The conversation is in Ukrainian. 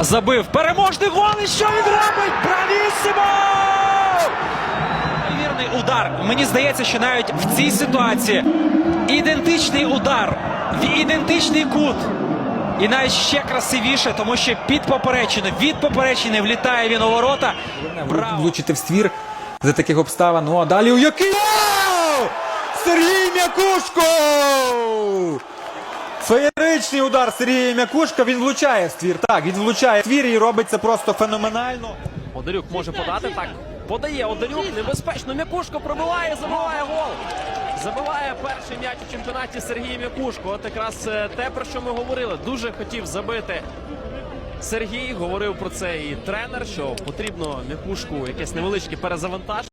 забив переможний гол. І що він робить? Бравісімо! Вірний удар. Мені здається, що навіть в цій ситуації ідентичний удар в ідентичний кут. І навіть ще красивіше, тому що під поперечину, від поперечини влітає він у ворота. Браво! влучити в ствір за таких обставин. Ну а далі у який Сергій М'якушко! Феєричний удар Сергія М'якушка. Він влучає в ствір. Так, він влучає в ствір і робить це просто феноменально. Одарюк може подати так. Подає Одарюк небезпечно. М'якушко пробиває, забиває гол. Забиває перший м'яч у чемпіонаті Сергій М'якушко. От якраз е, те, про що ми говорили. Дуже хотів забити Сергій. Говорив про це і тренер, що потрібно М'якушку якесь невеличке перезавантаження.